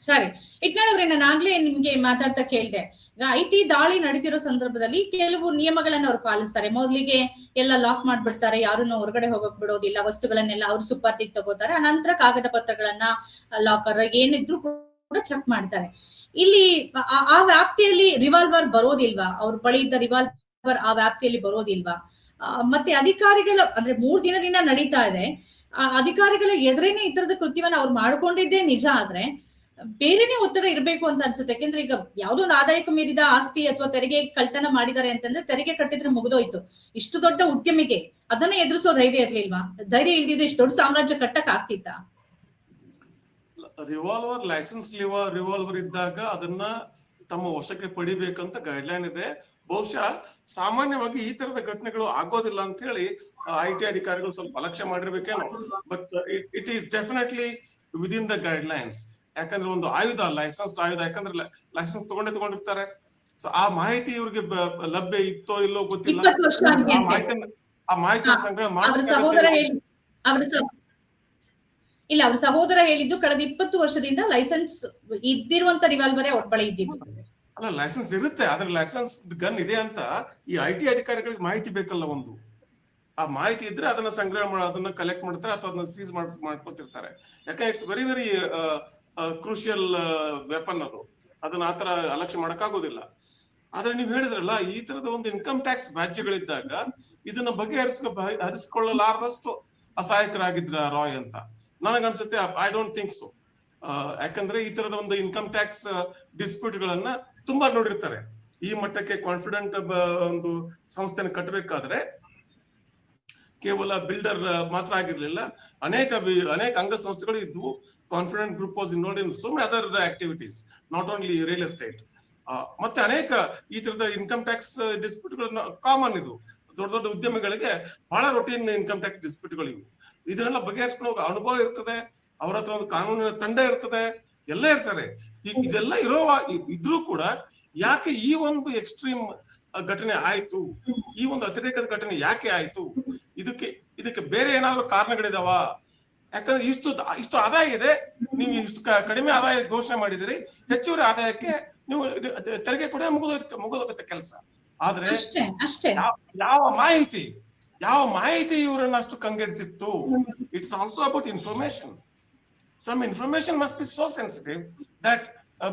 ಸರಿ. ಇಟ್ನಾಳವ್ರೆ ನಾನು ಆಗ್ಲೇ ನಿಮ್ಗೆ ಮಾತಾಡ್ತಾ ಕೇಳ್ದೆ. ಐ ಟಿ ದಾಳಿ ನಡೀತಿರೋ ಸಂದರ್ಭದಲ್ಲಿ ಕೆಲವು ನಿಯಮಗಳನ್ನ ಅವ್ರು ಪಾಲಿಸ್ತಾರೆ. ಮೊದಲಿಗೆ ಎಲ್ಲ ಲಾಕ್ ಮಾಡ್ಬಿಡ್ತಾರೆ. ಯಾರನ್ನು ಹೊರಗಡೆ ಹೋಗಕ್ ಬಿಡೋದಿಲ್ಲ. ವಸ್ತುಗಳನ್ನೆಲ್ಲ ಅವ್ರು ಸುಪಾರ್ತಿಗೆ ತಗೋತಾರೆ. ಅನಂತರ ಕಾಗದ ಪತ್ರಗಳನ್ನ ಲಾಕರ್ ಏನಿದ್ರು ಕೂಡ ಚೆಕ್ ಮಾಡ್ತಾರೆ. ಇಲ್ಲಿ ಆ- ವ್ಯಾಪ್ತಿಯಲ್ಲಿ ರಿವಾಲ್ವರ್ ಬರೋದಿಲ್ವಾ? ಅವ್ರ ಬಳಿ ಇದ್ದ ರಿವಾಲ್ವರ್ ಆ ವ್ಯಾಪ್ತಿಯಲ್ಲಿ ಬರೋದಿಲ್ವಾ? ಮತ್ತೆ ಅಧಿಕಾರಿಗಳ, ಅಂದ್ರೆ ಮೂರ್ ದಿನದಿಂದ ನಡೀತಾ ಇದೆ. ಅಧಿಕಾರಿಗಳ ಎದುರೇನೆ ಈ ತರದ ಕೃತ್ಯವನ್ನ ಅವ್ರು ಮಾಡ್ಕೊಂಡಿದ್ದೇ ನಿಜ ಆದ್ರೆ ಬೇರೆನೆ ಒತ್ತಡ ಇರಬೇಕು ಅಂತ ಅನ್ಸುತ್ತೆ. ಯಾಕೆಂದ್ರೆ ಈಗ ಯಾವ್ದೋ ಒಂದು ಆದಾಯಕ್ಕೆ ಮೀರಿದ ಆಸ್ತಿ ಅಥವಾ ತೆರಿಗೆ ಕಳ್ತನ ಮಾಡಿದ್ದಾರೆ ಅಂತಂದ್ರೆ ತೆರಿಗೆ ಕಟ್ಟಿದ್ರೆ ಮುಗಿದೋಯ್ತು. ಇಷ್ಟು ದೊಡ್ಡ ಉದ್ಯಮಿಗೆ ಅದನ್ನ ಎದುರಿಸೋ ಧೈರ್ಯ ಇರ್ಲಿಲ್ವಾ? ಧೈರ್ಯ ಇಲ್ದಿದ್ದು ಇಷ್ಟು ದೊಡ್ಡ ಸಾಮ್ರಾಜ್ಯ ಕಟ್ಟಕ್ ಆಗ್ತಿತ್ತ? ರಿವಾಲ್ವರ್ ಲೈಸೆನ್ಸ್ ರಿವಾಲ್ವರ್ ಇದ್ದಾಗ ಅದನ್ನ ತಮ್ಮ ವಶಕ್ಕೆ ಪಡಿಬೇಕಂತ ಗೈಡ್ಲೈನ್ ಇದೆ. ಬಹುಶಃ ಸಾಮಾನ್ಯವಾಗಿ ಈ ತರದ ಘಟನೆಗಳು ಆಗೋದಿಲ್ಲ ಅಂತ ಹೇಳಿ ಐ ಟಿ ಅಧಿಕಾರಿಗಳು ಸ್ವಲ್ಪ ಅಲಕ್ಷ್ಯ ಮಾಡಿರ್ಬೇಕೇನೋ. But it is definitely within the guidelines ಯಾಕಂದ್ರೆ ಒಂದು ಆಯುಧ ಲೈಸೆನ್ಸ್ ಆಯುಧ ಯಾಕಂದ್ರೆ ಲೈಸೆನ್ಸ್ ತಗೊಂಡೇ ತಗೊಂಡಿರ್ತಾರೆ. ಸೊ ಆ ಮಾಹಿತಿ ಇವ್ರಿಗೆ ಲಭ್ಯ ಇತ್ತೋ ಇಲ್ಲೋ ಗೊತ್ತಿಲ್ಲ. ಆ ಮಾಹಿತಿ ಸಂಗ್ರಹ ಇಲ್ಲ ಅವ್ರ ಸಹೋದರ ಹೇಳಿದ್ದು ಕಳೆದ ಇಪ್ಪತ್ತು ವರ್ಷದಿಂದ ಲೈಸೆನ್ಸ್ ಇದ್ದಿರುವಂತ ರಿವಾಲ್ವರೇ ಅವ್ರ ಬಳಿ ಇದ್ದಿದ್ದು. ಅಲ್ಲ ಲೈಸೆನ್ಸ್ ಇರುತ್ತೆ ಆದ್ರೆ ಲೈಸೆನ್ಸ್ ಗನ್ ಇದೆ ಅಂತ ಈ ಐ ಟಿ ಅಧಿಕಾರಿಗಳಿಗೆ ಮಾಹಿತಿ ಬೇಕಲ್ಲ ಒಂದು. ಆ ಮಾಹಿತಿ ಇದ್ರೆ ಅದನ್ನ ಸಂಗ್ರಹ ಮಾಡಿ ಅದನ್ನ ಕಲೆಕ್ಟ್ ಮಾಡ್ತಾರೆ ಅಥವಾ ಅದನ್ನ ಸೀಸ್ ಮಾಡ್ ಮಾಡ್ಕೊತಿರ್ತಾರೆ. ಯಾಕಂದ್ರೆ it's very very crucial weapon ಅದು. ಅದನ್ನ ಆತರ ಅಲಕ್ಷ್ಯ ಮಾಡಕ್ಕಾಗೋದಿಲ್ಲ. ಆದ್ರೆ ನೀವು ಹೇಳಿದ್ರಲ್ಲ, ಈ ತರದ ಒಂದು ಇನ್ಕಮ್ ಟ್ಯಾಕ್ಸ್ ವ್ಯಾಜ್ಯಗಳಿದ್ದಾಗ ಇದನ್ನ ಬಗೆಹರಿಸ ಹರಿಸಿಕೊಳ್ಳಲಾರದಷ್ಟು ಅಸಹಾಯಕರಾಗಿದ್ರ ರಾಯ್ ಅಂತ. ನನಗನ್ಸುತ್ತೆ ಐ ಡೋಂಟ್ ಥಿಂಕ್ ಸೊ ಯಾಕಂದ್ರೆ ಈ ತರದ ಒಂದು ಇನ್ಕಮ್ ಟ್ಯಾಕ್ಸ್ ಡಿಸ್ಪ್ಯೂಟ್ ಗಳನ್ನ ತುಂಬಾ ನೋಡಿರ್ತಾರೆ. ಈ ಮಟ್ಟಕ್ಕೆ ಕಾನ್ಫಿಡೆಂಟ್ ಒಂದು ಸಂಸ್ಥೆನ ಕಟ್ಟಬೇಕಾದ್ರೆ ಕೇವಲ ಬಿಲ್ಡರ್ ಮಾತ್ರ ಆಗಿರಲಿಲ್ಲ. ಅನೇಕ ಅನೇಕ ಅನೇಕ ಅಂಗಸಂಸ್ಥೆಗಳು ಇದ್ವು. Confident Group was involved in so many other activities not only real estate ಮತ್ತೆ ಅನೇಕ ಈ ತರದ ಇನ್ಕಮ್ ಟ್ಯಾಕ್ಸ್ ಡಿಸ್ಪ್ಯೂಟ್ಗಳನ್ನ ಕಾಮನ್ ಇದು. ದೊಡ್ಡ ದೊಡ್ಡ ಉದ್ಯಮಿಗಳಿಗೆ ಬಹಳ ರೊಟೀನ್ ಇನ್ಕಮ್ ಟ್ಯಾಕ್ಸ್ ಡಿಸ್ಪ್ಯೂಟ್ಗಳು ಇವು. ಇದನ್ನೆಲ್ಲ ಬಗೆಹರಿಸ್ಕೊಂಡು ಅನುಭವ ಇರ್ತದೆ. ಅವ್ರ ಹತ್ರ ಒಂದು ಕಾನೂನಿನ ತಂಡ ಇರ್ತದೆ. ಎಲ್ಲ ಇರ್ತಾರೆ. ಇದೆಲ್ಲ ಇರೋ ಇದ್ರೂ ಕೂಡ ಯಾಕೆ ಈ ಒಂದು ಎಕ್ಸ್ಟ್ರೀಮ್ ಘಟನೆ ಆಯ್ತು? ಈ ಒಂದು ಅತಿರೇಕದ ಘಟನೆ ಯಾಕೆ ಆಯ್ತು? ಇದಕ್ಕೆ ಇದಕ್ಕೆ ಬೇರೆ ಏನಾದ್ರು ಕಾರಣಗಳಿದಾವ? ಯಾಕಂದ್ರೆ ಇಷ್ಟು ಇಷ್ಟು ಆದಾಯ ಇದೆ ನೀವು ಇಷ್ಟು ಕಡಿಮೆ ಆದಾಯ ಘೋಷಣೆ ಮಾಡಿದಿರಿ ಹೆಚ್ಚುವರಿ ಆದಾಯಕ್ಕೆ ನೀವು ತೆರಿಗೆ ಕೂಡ ಮುಗಿದೋಗುತ್ತೆ ಮುಗಿದೋಗುತ್ತೆ ಕೆಲಸ. ಆದ್ರೆ ಯಾವ ಮಾಹಿತಿ ಯಾವ ಮಾಹಿತಿ ಇವರನ್ನ ಅಷ್ಟು ಕಂಗೆಡಿಸಿತ್ತು it's also about information some information must be so sensitive that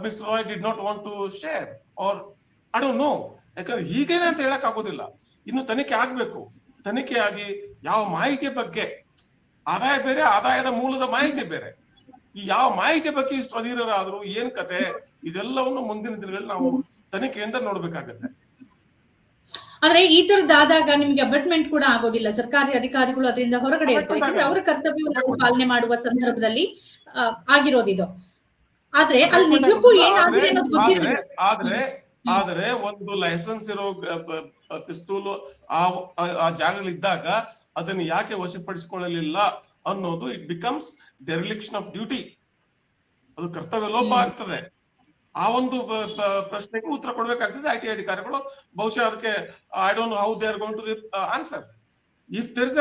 Mister Roy did not want to share or I don't know ಯಾಕಂದ್ರೆ ಹೀಗೇನೆ ಅಂತ ಹೇಳಕ್ ಆಗೋದಿಲ್ಲ ಇನ್ನು ತನಿಖೆ ಆಗ್ಬೇಕು. ತನಿಖೆ ಆಗಿ ಯಾವ ಮಾಹಿತಿ ಬಗ್ಗೆ? ಆದಾಯ ಬೇರೆ ಆದಾಯದ ಮೂಲದ ಮಾಹಿತಿ ಬೇರೆ. ಈ ಯಾವ ಮಾಹಿತಿ ಬಗ್ಗೆ ಇಷ್ಟು ಅಧೀರರಾದ್ರು ಏನ್ ಕತೆ? ಇದೆಲ್ಲವನ್ನು ಮುಂದಿನ ದಿನಗಳಲ್ಲಿ ನಾವು ತನಿಖೆಯಿಂದ ನೋಡ್ಬೇಕಾಗತ್ತೆ. ಆದ್ರೆ ಈ ತರದಾದಾಗ ನಿಮ್ಗೆ ಅಬಟ್ಮೆಂಟ್ ಕೂಡ ಆಗೋದಿಲ್ಲ. ಸರ್ಕಾರಿ ಅಧಿಕಾರಿಗಳು ಅದರಿಂದ ಹೊರಗಡೆ ಇರ್ತಾರೆ. ಅವರ ಕರ್ತವ್ಯವನ್ನು ಪಾಲನೆ ಮಾಡುವ ಸಂದರ್ಭದಲ್ಲಿ ಆಗಿರೋದಿದು ಆದ್ರೆ ಅಲ್ಲಿ ನಿಜಕ್ಕೂ ಏನಾಗಿದೆ ಅನ್ನೋದು ಗೊತ್ತಿರಲಿಲ್ಲ. ಆದ್ರೆ ಆದ್ರೆ ಆದ್ರೆ ಒಂದು ಲೈಸೆನ್ಸ್ ಇರೋ ಪಿಸ್ತೂಲು ಆ ಆ- ಜಾಗದಲ್ಲಿ ಇದ್ದಾಗ ಅದನ್ನ ಯಾಕೆ ವಶಪಡಿಸಿಕೊಳ್ಳಲಿಲ್ಲ ಅನ್ನೋದು it becomes dereliction of duty ಅದು ಕರ್ತವ್ಯ ಲೋಪ ಆಗ್ತದೆ. ಆ ಒಂದು ಪ್ರಶ್ನೆಗೆ ಉತ್ತರ ಕೊಡಬೇಕಾಗ್ತದೆ. ಐ ಟಿ ಅಧಿಕಾರಿಗಳು ಬಹುಶಃ ಅದಕ್ಕೆ I don't how they are going to answer if there is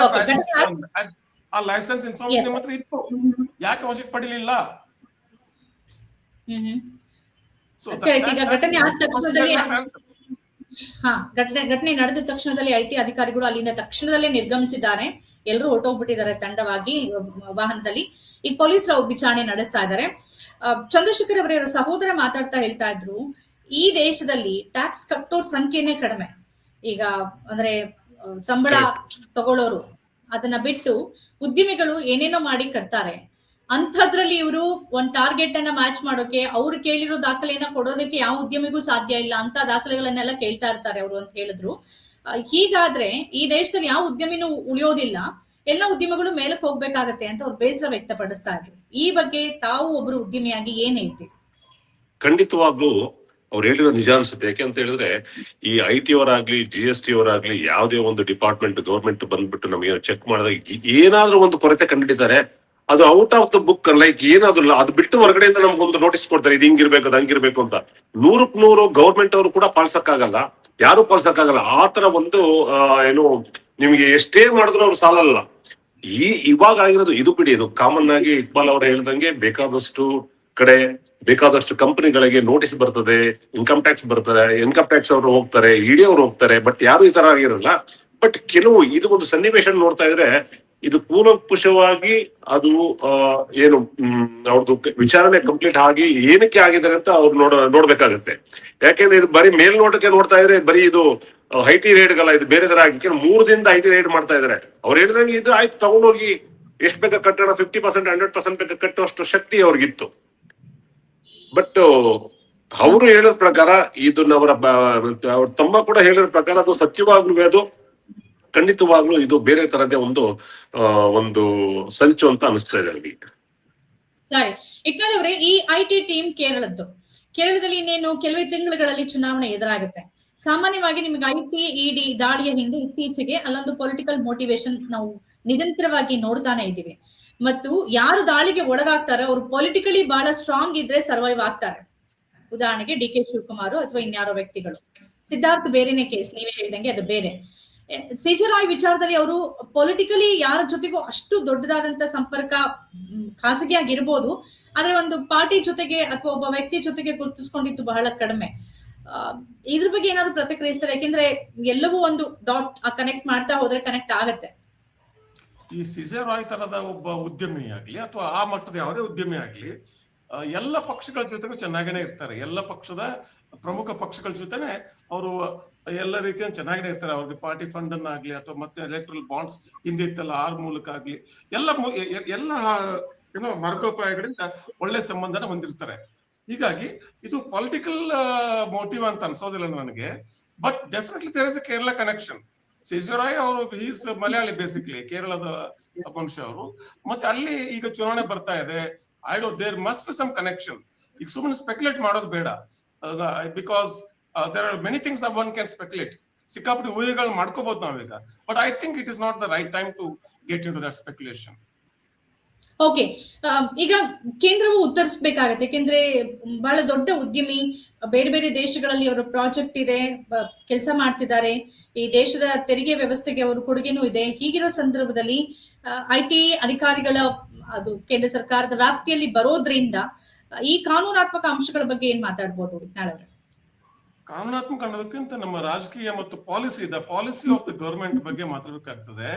a license information ಮಾತ್ರ ನಿಮ್ಮ ಹತ್ರ ಇತ್ತು. ಯಾಕೆ ವಶಕ್ಕೆ ಪಡಿಲಿಲ್ಲ ಸೊ ಘಟನೆ ಆದ ತಕ್ಷಣದಲ್ಲಿ ಹಾ ಘಟನೆ ಘಟನೆ ನಡೆದ ತಕ್ಷಣದಲ್ಲಿ ಐಟಿ ಅಧಿಕಾರಿಗಳು ಅಲ್ಲಿಂದ ತಕ್ಷಣದಲ್ಲೇ ನಿರ್ಗಮಿಸಿದ್ದಾರೆ. ಎಲ್ಲರೂ ಹೊರಟೋಗ್ಬಿಟ್ಟಿದ್ದಾರೆ ತಂಡವಾಗಿ ವಾಹನದಲ್ಲಿ. ಈಗ ಪೊಲೀಸರು ವಿಚಾರಣೆ ನಡೆಸ್ತಾ ಇದ್ದಾರೆ. ಚಂದ್ರಶೇಖರ್ ಅವರ ಸಹೋದರ ಮಾತಾಡ್ತಾ ಹೇಳ್ತಾ ಇದ್ರು ಈ ದೇಶದಲ್ಲಿ ಟ್ಯಾಕ್ಸ್ ಕಟ್ಟೋರ್ ಸಂಖ್ಯೆನೇ ಕಡಿಮೆ. ಈಗ ಅಂದ್ರೆ ಸಂಬಳ ತಗೊಳ್ಳೋರು ಅದನ್ನ ಬಿಟ್ಟು ಉದ್ಯಮಿಗಳು ಏನೇನೋ ಮಾಡಿ ಕಟ್ತಾರೆ. ಅಂಥದ್ರಲ್ಲಿ ಇವರು ಒಂದು ಟಾರ್ಗೆಟ್ ಅನ್ನ ಮ್ಯಾಚ್ ಮಾಡೋಕೆ ಅವ್ರು ಕೇಳಿರೋ ದಾಖಲೆಯನ್ನ ಕೊಡೋದಕ್ಕೆ ಯಾವ ಉದ್ಯಮಿಗೂ ಸಾಧ್ಯ ಇಲ್ಲ ಅಂತ ದಾಖಲೆಗಳನ್ನೆಲ್ಲ ಕೇಳ್ತಾ ಇರ್ತಾರೆ ಅವರು ಅಂತ ಹೇಳಿದ್ರು. ಹೀಗಾದ್ರೆ ಈ ದೇಶದಲ್ಲಿ ಯಾವ ಉದ್ಯಮಿನೂ ಉಳಿಯೋದಿಲ್ಲ, ಎಲ್ಲ ಉದ್ಯಮಗಳು ಮೇಲಕ್ಕೆ ಹೋಗ್ಬೇಕಾಗತ್ತೆ ಅಂತ ಅವ್ರು ಬೇಸರ ವ್ಯಕ್ತಪಡಿಸ್ತಾ ಇದ್ರು. ಈ ಬಗ್ಗೆ ತಾವು ಒಬ್ರು ಉದ್ಯಮಿಯಾಗಿ ಏನ್ ಹೇಳ್ತೀವಿ ಖಂಡಿತವಾಗ್ಲೂ ಅವ್ರು ಹೇಳಿರೋ ನಿಜ ಅನ್ಸುತ್ತೆ. ಯಾಕೆ ಅಂತ ಹೇಳಿದ್ರೆ, ಈ ಐ ಟಿ ಅವರಾಗ್ಲಿ ಜಿ ಎಸ್ ಟಿ ಅವರಾಗ್ಲಿ, ಯಾವುದೇ ಒಂದು ಡಿಪಾರ್ಟ್ಮೆಂಟ್ ಗೌರ್ಮೆಂಟ್ ಬಂದ್ಬಿಟ್ಟು ನಮಗೆ ಚೆಕ್ ಮಾಡಿದಾಗ ಏನಾದ್ರೂ ಒಂದು ಕೊರತೆ ಕಂಡಿಡಿದ್ದಾರೆ ಅದು out of the book like ಏನಾದ್ರು ಅದು ಬಿಟ್ಟು ಹೊರಗಡೆಯಿಂದ ನಮ್ಗೊಂದು ನೋಟಿಸ್ ಕೊಡ್ತಾರೆ, ಇದು ಹಿಂಗಿರ್ಬೇಕು, ಅದು ಹಂಗಿರ್ಬೇಕು ಅಂತ. ನೂರಕ್ ನೂರು ಗೌರ್ಮೆಂಟ್ ಅವರು ಕೂಡ ಪಾಲಿಸಕ್ಕಾಗಲ್ಲ ಯಾರು ಪಾಲಿಸಕ್ಕಾಗಲ್ಲ ಆ ತರ ಒಂದು ಏನು, ನಿಮ್ಗೆ ಎಷ್ಟೇ ಮಾಡಿದ್ರು ಅವ್ರು ಸಾಲಲ್ಲ. ಈ ಇವಾಗ ಆಗಿರೋದು ಇದು ಬಿಡಿ, ಇದು ಕಾಮನ್ ಆಗಿ ಇಕ್ಬಾಲ್ ಅವರು ಹೇಳ್ದಂಗೆ ಬೇಕಾದಷ್ಟು ಕಡೆ, ಬೇಕಾದಷ್ಟು ಕಂಪನಿಗಳಿಗೆ ನೋಟಿಸ್ ಬರ್ತದೆ ಇನ್ಕಮ್ ಟ್ಯಾಕ್ಸ್ ಬರ್ತದೆ ಇನ್ಕಮ್ ಟ್ಯಾಕ್ಸ್ ಅವರು ಹೋಗ್ತಾರೆ ಇಡಿ ಅವ್ರು ಹೋಗ್ತಾರೆ ಬಟ್ ಯಾರು ಈ ತರ ಆಗಿರಲ್ಲ. ಬಟ್ ಕೆಲವು ಇದು ಒಂದು ಸನ್ನಿವೇಶ ನೋಡ್ತಾ ಇದ್ರೆ ಇದು ಕೂಲಂಕುಷವಾಗಿ ಅದು ಏನು ಅವ್ರದ್ದು ವಿಚಾರಣೆ ಕಂಪ್ಲೀಟ್ ಆಗಿ ಏನಕ್ಕೆ ಆಗಿದೆ ಅಂತ ಅವ್ರು ನೋಡ, ನೋಡ್ಬೇಕಾಗತ್ತೆ. ಯಾಕೆಂದ್ರೆ ಇದು ಬರೀ ಮೇಲ್ನೋಟಕ್ಕೆ ನೋಡ್ತಾ ಇದ್ರೆ ಬರೀ ಇದು ಐಟಿ ರೇಡ್ಗಲ್ಲ ಇದು ಬೇರೆ ತರ ಆಗಿ ಮೂರು ದಿನದ ಟಿ ರೇಡ್ ಮಾಡ್ತಾ ಇದಾರೆ. ಅವ್ರು ಹೇಳಿದಂಗೆ ಇದು ಆಯ್ತು, ತಗೊಂಡೋಗಿ ಎಷ್ಟು ಬೇಕಾ ಕಟ್ಟೋಣ ಫಿಫ್ಟಿ ಪರ್ಸೆಂಟ್ ಹಂಡ್ರೆಡ್ ಪರ್ಸೆಂಟ್ ಬೇಕಾ ಕಟ್ಟುವಷ್ಟು ಶಕ್ತಿ ಅವ್ರಿಗಿತ್ತು. ಬಟ್ ಅವರು ಹೇಳಿದ ಪ್ರಕಾರ, ಇದನ್ನ ಅವರ ಅವ್ರ ತಮ್ಮ ಕೂಡ ಹೇಳಿದ ಪ್ರಕಾರ ಅದು ಸತ್ಯವಾಗ್ಲೂ ಅದು ಖಂಡಿತವಾಗ್ಲೂ ಇದು ಬೇರೆ ತರದೇ ಒಂದು ಒಂದು ಸಂಚು ಅಂತ ಅನಿಸ್ತಾ ಇದೆ ನನಗೆ ಸರಿ. ಅವರೇ, ಈ ಐ ಟಿ ಟೀಮ್ ಕೇರಳದ್ದು. ಕೇರಳದಲ್ಲಿ ಇನ್ನೇನು ಕೆಲವೇ ತಿಂಗಳುಗಳಲ್ಲಿ ಚುನಾವಣೆ ಎದುರಾಗುತ್ತೆ. ಸಾಮಾನ್ಯವಾಗಿ ನಿಮಗೆ ಐ ಟಿ ಇಡಿ ದಾಳಿಯ ಹಿಂದೆ ಇತ್ತೀಚೆಗೆ ಅಲ್ಲೊಂದು ಪೊಲಿಟಿಕಲ್ ಮೋಟಿವೇಶನ್ ನಾವು ನಿರಂತರವಾಗಿ ನೋಡ್ತಾನೆ ಇದ್ದೀವಿ. ಮತ್ತು ಯಾರು ದಾಳಿಗೆ ಒಳಗಾಗ್ತಾರೆ ಅವರು ಪೊಲಿಟಿಕಲಿ ಬಹಳ ಸ್ಟ್ರಾಂಗ್ ಇದ್ರೆ ಸರ್ವೈವ್ ಆಗ್ತಾರೆ. ಉದಾಹರಣೆಗೆ ಡಿ ಕೆ ಶಿವಕುಮಾರ್ ಅಥವಾ ಇನ್ಯಾರೋ ವ್ಯಕ್ತಿಗಳು. ಸಿದ್ಧಾರ್ಥ್ ಬೇರೆನೆ ಕೇಸ್ ನೀವೇ ಹೇಳಿದಂಗೆ ಅದು ಬೇರೆ. ಸಿಜರಾಯ್ ವಿಚಾರದಲ್ಲಿ ಅವರು ಪೊಲಿಟಿಕಲಿ ಯಾರ ಜೊತೆಗೂ ಅಷ್ಟು ದೊಡ್ಡದಾದಂತ ಸಂಪರ್ಕ ಖಾಸಗಿಯಾಗಿ ಖಾಸಗಿಯಾಗಿರ್ಬೋದು ಆದ್ರೆ ಒಂದು ಪಾರ್ಟಿ ಜೊತೆಗೆ ಅಥವಾ ಒಬ್ಬ ವ್ಯಕ್ತಿ ಜೊತೆಗೆ ಗುರುತಿಸ್ಕೊಂಡಿದ್ದು ಬಹಳ ಕಡಿಮೆ. ಇದ್ರ ಬಗ್ಗೆ ಏನಾದ್ರು ಪ್ರತಿಕ್ರಿಯಿಸ್ತಾರೆ? ಯಾಕೆಂದ್ರೆ ಎಲ್ಲವೂ ಒಂದು ಡಾಟ್ ಕನೆಕ್ಟ್ ಮಾಡ್ತಾ ಹೋದ್ರೆ ಕನೆಕ್ಟ್ ಆಗತ್ತೆ. ಈ ಸಿಜರ್ ರಾಯ್ ತರದ ಒಬ್ಬ ಉದ್ಯಮಿ ಆಗ್ಲಿ ಅಥವಾ ಆ ಮಟ್ಟದ ಯಾವುದೇ ಉದ್ಯಮಿ ಆಗ್ಲಿ ಎಲ್ಲ ಪಕ್ಷಗಳ ಜೊತೆಗೂ ಚೆನ್ನಾಗೇನೆ ಇರ್ತಾರೆ. ಎಲ್ಲ ಪಕ್ಷದ ಪ್ರಮುಖ ಪಕ್ಷಗಳ ಜೊತೆನೆ ಅವರು ಎಲ್ಲ ರೀತಿಯ ಚೆನ್ನಾಗೇನೆ ಇರ್ತಾರೆ. ಅವ್ರಿಗೆ ಪಾರ್ಟಿ ಫಂಡ್ ಆಗ್ಲಿ ಅಥವಾ ಮತ್ತೆ ಎಲೆಕ್ಟ್ರಲ್ ಬಾಂಡ್ಸ್ ಹಿಂದಿತ್ತಲ್ಲ ಆರ್ ಮೂಲಕ ಆಗ್ಲಿ ಎಲ್ಲ ಎಲ್ಲ, ಏನೋ ಮಾರ್ಗೋಪಾಯಗಳಿಂದ ಒಳ್ಳೆ ಸಂಬಂಧನ ಹೊಂದಿರ್ತಾರೆ. ಹೀಗಾಗಿ ಇದು ಪೊಲಿಟಿಕಲ್ ಮೋಟಿವ್ ಅಂತ ಅನ್ಸೋದಿಲ್ಲ ನನಗೆ. But definitely there is a Kerala connection Siju Roy ಅವರು ಈಸ್ ಮಲಯಾಳಿ ಬೇಸಿಕ್ಲಿ ಕೇರಳದ ಮನುಷ್ಯ ಅವರು. ಮತ್ತೆ ಅಲ್ಲಿ ಈಗ ಚುನಾವಣೆ ಬರ್ತಾ ಇದೆ. I don't there must some connection ಈಗ ಸುಮ್ಮನೆ ಸ್ಪೆಕ್ಯುಲೇಟ್ ಮಾಡೋದು ಬೇಡ. Because there are many things one can speculate ಸಿಕ್ಕಾಪಟ್ಟಿ ಊಹೆಗಳು ಮಾಡ್ಕೋಬಹುದು ನಾವೀಗ. But I think it is not the right time to get into that speculation okay ಈಗ ಕೇಂದ್ರವು ಉತ್ತರಿಸಬೇಕಾಗತ್ತೆ. ಯಾಕೆಂದ್ರೆ ಬಹಳ ದೊಡ್ಡ ಉದ್ಯಮಿ, ಬೇರೆ ಬೇರೆ ದೇಶಗಳಲ್ಲಿ ಅವರ ಪ್ರಾಜೆಕ್ಟ್ ಇದೆ ಕೆಲಸ ಮಾಡ್ತಿದ್ದಾರೆ. ಈ ದೇಶದ ತೆರಿಗೆ ವ್ಯವಸ್ಥೆಗೆ ಅವರು ಕೊಡುಗೆನೂ ಇದೆ. ಹೀಗಿರೋ ಸಂದರ್ಭದಲ್ಲಿ ಐ ಟಿ ಅಧಿಕಾರಿಗಳ ಅದು ಕೇಂದ್ರ ಸರ್ಕಾರದ ವ್ಯಾಪ್ತಿಯಲ್ಲಿ ಬರೋದ್ರಿಂದ, ಈ ಕಾನೂನಾತ್ಮಕ ಅಂಶಗಳ ಬಗ್ಗೆ ಏನ್ ಮಾತಾಡ್ಬೋದು ವಿಜ್ಞಾನ್ ಕಾನೂನಾತ್ಮಕ ಅನ್ನೋದಕ್ಕಿಂತ ನಮ್ಮ ರಾಜಕೀಯ ಮತ್ತು policy the policy of the government ಬಗ್ಗೆ ಮಾತಾಡ್ಬೇಕಾಗ್ತದೆ.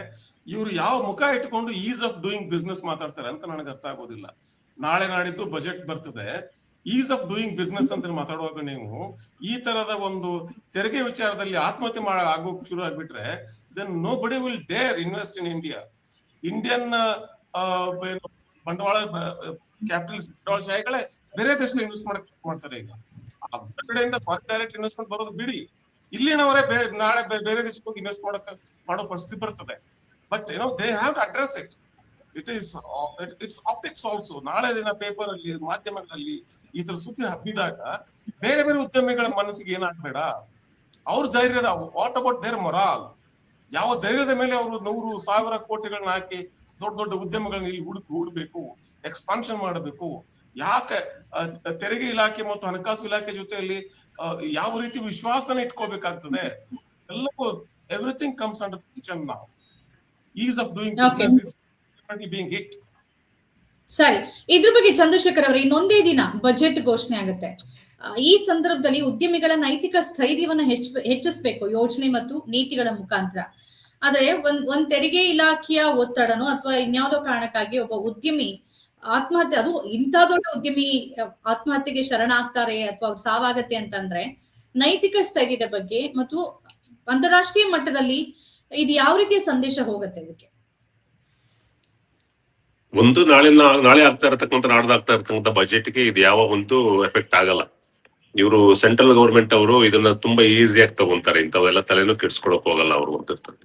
ಇವರು ಯಾವ ಮುಖ ಇಟ್ಕೊಂಡು ಈಸ್ ಆಫ್ ಡೂಯಿಂಗ್ ಬಿಸ್ನೆಸ್ ಮಾತಾಡ್ತಾರೆ ಅಂತ ನನಗೆ ಅರ್ಥ ಆಗೋದಿಲ್ಲ. ನಾಳೆ ನಾಡಿದ್ದು ಬಜೆಟ್ ಬರ್ತದೆ. ಈಸ್ ಆಫ್ ಡೂಯಿಂಗ್ ಬಿಸ್ನೆಸ್ ಅಂತ ಮಾತಾಡುವಾಗ ನೀವು ಈ ತರದ ಒಂದು ತೆರಿಗೆ ವಿಚಾರದಲ್ಲಿ ಆತ್ಮಹತ್ಯೆ ಮಾಡ ಶುರು ಆಗ್ಬಿಟ್ರೆ then no body will dare invest in India Indian ಬಂಡವಾಳ ಕ್ಯಾಪಿಟಲ್ ಬಂಡವಾಳಶಾಹಿಗಳೇ ಬೇರೆ ದೇಶದಲ್ಲಿ ಇನ್ವೆಸ್ಟ್ ಮಾಡಕ್ಕೆ ಮಾಡ್ತಾರೆ ಈಗ. ಕಡೆಯಿಂದ ಫಾರಿನ್ ಡೈರೆಕ್ಟ್ ಇನ್ವೆಸ್ಟ್ಮೆಂಟ್ ಬರೋದು ಬಿಡಿ. ಇಲ್ಲಿನವರೇ ನಾಳೆ ಬೇರೆ ದೇಶಕ್ಕೆ ಹೋಗಿ ಇನ್ವೆಸ್ಟ್ ಮಾಡಕ್, ಮಾಡೋ ಪರಿಸ್ಥಿತಿ ಬರ್ತದೆ. ಬಟ್ ಏನೋ they have to address it it is it's optics also ನಾಳೆ ದಿನ ಪೇಪರ್ ಅಲ್ಲಿ ಮಾಧ್ಯಮಗಳಲ್ಲಿ ಈ ತರ ಸುದ್ದಿ ಹಬ್ಬಿದಾಗ ಬೇರೆ ಬೇರೆ ಉದ್ಯಮಿಗಳ ಮನಸ್ಸಿಗೆ ಏನಾಗ್ಬೇಡ? ಅವ್ರ ಧೈರ್ಯದ ವಾಟ್ ಅಬೌಟ್ ದೇರ್ ಮೊರಾಲ್ ಯಾವ ಧೈರ್ಯದ ಮೇಲೆ ಅವರು ನೂರು ಸಾವಿರ ಕೋಟಿಗಳನ್ನ ಹಾಕಿ ದೊಡ್ಡ ದೊಡ್ಡ ಉದ್ಯಮಗಳನ್ನ ಇಲ್ಲಿ ಹುಡುಕ್ ಹೂಡಬೇಕು ಎಕ್ಸ್ಪಾನ್ಷನ್ ಮಾಡಬೇಕು. ಯಾಕೆ ತೆರಿಗೆ ಇಲಾಖೆ ಮತ್ತು ಹಣಕಾಸು ಇಲಾಖೆ ಜೊತೆಯಲ್ಲಿ ಯಾವ ರೀತಿ ವಿಶ್ವಾಸನ ಇಟ್ಕೋಬೇಕಾಗ್ತದೆ? ಎಲ್ಲವೂ ಎವ್ರಿಥಿಂಗ್ ಕಮ್ಸ್ ಅಂಡರ್ ಕಿಚನ್ ನಾವು ease of doing. Business is hit ಸರಿ. ಇದ್ರ ಬಗ್ಗೆ ಚಂದ್ರಶೇಖರ್ ಅವರೇ ಇನ್ನೊಂದೇ ದಿನ ಬಜೆಟ್ ಘೋಷಣೆ ಆಗುತ್ತೆ. ಈ ಸಂದರ್ಭದಲ್ಲಿ ಉದ್ಯಮಿಗಳ ನೈತಿಕ ಸ್ಥೈರ್ಯವನ್ನು ಹೆಚ್ಚ ಹೆಚ್ಚಿಸಬೇಕು. ಯೋಜನೆ ಮತ್ತು ನೀತಿಗಳ ಮುಖಾಂತರ. ಆದ್ರೆ ಒಂದ್ ಒಂದ್ ತೆರಿಗೆ ಇಲಾಖೆಯ ಒತ್ತಡನೋ ಅಥವಾ ಇನ್ಯಾವುದೋ ಕಾರಣಕ್ಕಾಗಿ ಒಬ್ಬ ಉದ್ಯಮಿ ಆತ್ಮಹತ್ಯೆ, ಅದು ಇಂಥ ದೊಡ್ಡ ಉದ್ಯಮಿ ಆತ್ಮಹತ್ಯೆಗೆ ಶರಣಾಗ್ತಾರೆ ಅಥವಾ ಸಾವಾಗತ್ತೆ ಅಂತಂದ್ರೆ ನೈತಿಕ ಸ್ಥಗಿತ ಬಗ್ಗೆ ಮತ್ತು ಅಂತಾರಾಷ್ಟ್ರೀಯ ಮಟ್ಟದಲ್ಲಿ ಇದು ಯಾವ ರೀತಿಯ ಸಂದೇಶ ಹೋಗುತ್ತೆ ಇದಕ್ಕೆ? ಒಂದು ನಾಳೆ ನಾಳೆ ಆಗ್ತಾ ಇರತಕ್ಕಂಥ, ನಾಡ್ದಾಗ್ತಾ ಇರತಕ್ಕಂಥ ಬಜೆಟ್ಗೆ ಇದು ಯಾವ ಒಂದು ಎಫೆಕ್ಟ್ ಆಗಲ್ಲ. ಇವರು ಸೆಂಟ್ರಲ್ ಗೌರ್ಮೆಂಟ್ ಅವರು ಇದನ್ನ ತುಂಬಾ ಈಸಿಯಾಗಿ ತಗೊಂತಾರೆ. ಇಂಥವೆಲ್ಲ ತಲೆನೂ ಕೆಡ್ಸ್ಕೊಳಕ್ ಹೋಗಲ್ಲ ಅವರು ಅಂತಿರ್ತಾರೆ